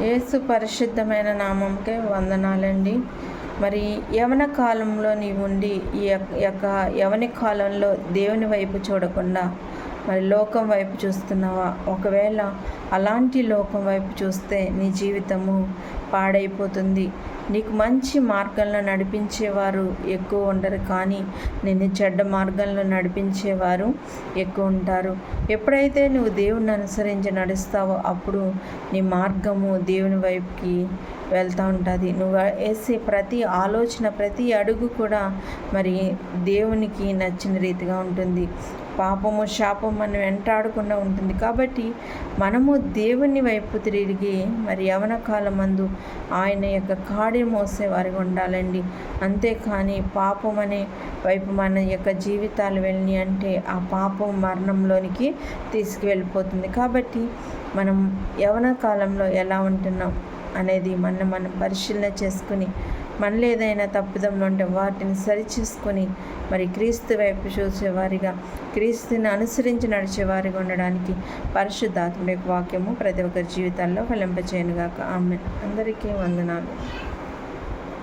యేసు పరిశుద్ధమైన నామంకే వందనాలండి. మరి యవన కాలంలో నీవు ఉండి ఈ యొక్క- యొక్క యవని కాలంలో దేవుని వైపు చూడకుండా మరి లోకం వైపు చూస్తున్నావా? ఒకవేళ అలాంటి లోకం వైపు చూస్తే నీ జీవితము పాడైపోతుంది. నీకు మంచి మార్గంలో నడిపించేవారు ఎక్కువ ఉండరు కానీ నిన్ను చెడ్డ మార్గంలో నడిపించేవారు ఎక్కువ ఉంటారు. ఎప్పుడైతే నువ్వు దేవుణ్ణి అనుసరించి నడుస్తావో అప్పుడు నీ మార్గము దేవుని వైపుకి వెళ్తూ ఉంటుంది. నువ్వు వేసే ప్రతి ఆలోచన ప్రతి అడుగు కూడా మరి దేవునికి నచ్చిన రీతిగా ఉంటుంది. పాపము శాపం మనం వెంటాడకుండా ఉంటుంది. కాబట్టి మనము దేవుని వైపు తిరిగి మరి యవన కాలమందు ఆయన యొక్క కాడి మోసేవారిగా ఉండాలండి. అంతేకాని పాపం అనే వైపు మన యొక్క జీవితాలు వెళ్ళి అంటే ఆ పాపం మరణంలోనికి తీసుకువెళ్ళిపోతుంది. కాబట్టి మనం యవన కాలంలో ఎలా ఉంటున్నాం అనేది మనం మనం పరిశీలన చేసుకుని మనలో ఏదైనా తప్పిదంలో ఉంటే వాటిని సరిచేసుకొని మరి క్రీస్తు వైపు చూసేవారిగా క్రీస్తుని అనుసరించి నడిచేవారిగా ఉండడానికి పరిశుద్ధాత్మ యొక్క వాక్యము ప్రతి ఒక్కరి జీవితాల్లో ఫలింపచేయనుగాక. ఆమె అందరికీ వందనాలు.